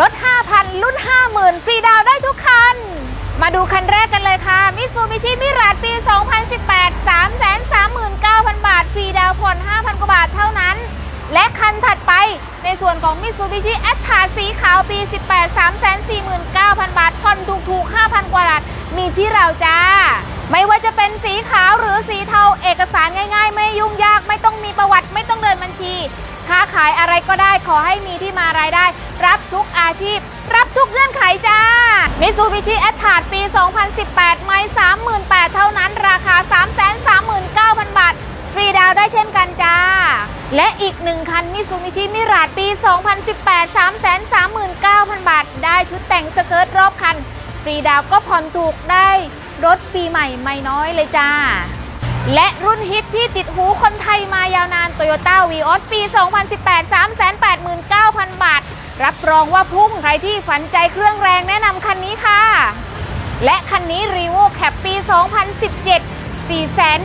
ลด 5,000 รุ่น 50,000 ฟรีดาวได้ทุกคัน มาดูคันแรกกันเลยค่ะ มิซูบิชิมิราดปี 2018 339,000 บาท ฟรีดาวผ่อน 5,000 กว่าบาทเท่านั้น และคันถัดไปในส่วนของมิซูบิชิแอต a าสีขาวปี 18 349,000 บาท ผ่อนถูกๆ 5,000 กว่าบาท มีที่เราจ้า ไม่ว่าจะเป็นสีขาวหรือสีเทา เอกสารง่ายๆ ไม่ยุ่งยาก ไม่ต้องมีประวัติ ไม่ต้องเดินบัญชี ค้าขายอะไรก็ได้ ขอให้มีที่มารายได้ อาชีพ รับทุกเงื่อนไขจ้ามิตซูบิชิแอต a าปี 2018 ไม่ 38,000 เท่านั้น ราคา 339,000 บาท ฟรีดาวได้เช่นกันจ้า และอีกหนึ่งคันมิซูบิชิมิราดปี 2018 339,000 บาท ได้ชุดแต่งสเกิร์ตรอบคัน ฟรีดาวก็ผ่อนถูกได้รถปีใหม่ไม่น้อยเลยจ้าและรุ่นฮิตที่ติดหูคนไทยมายาวนาน Toyota v ีออสปี 2018 389,000 รับรองว่าพุ่งใครที่ฝันใจเครื่องแรงแนะนำคันนี้ค่ะ และคันนี้ r e v o Cap ปี 2017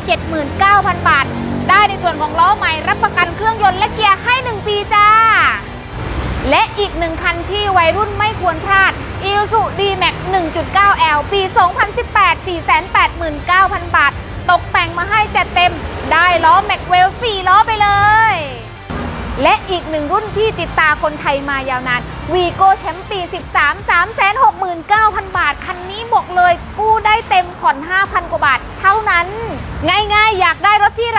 479,000 บาท ได้ในส่วนของล้อใหม่รับประกันเครื่องยนต์และเกียร์ให้ 1 ปีจ้า และอีกหนึ่งคันที่วัยรุ่นไม่ควรพลาด i s u D-Max 1.9L ปี 2018 489,000 บาท ตกแต่งมาให้จัดเต็ม ได้ล้อ Maxwell 4ล้อไปเลย และอีกหนึ่งรุ่นที่ติดตาคนไทยมายาวนาน Vigo แชมป์ปี 13 369,000 บาท คันนี้บอกเลยกู้ได้เต็มผ่อน 5,000 กว่าบาท เท่านั้น ง่ายๆ อยากได้รถที่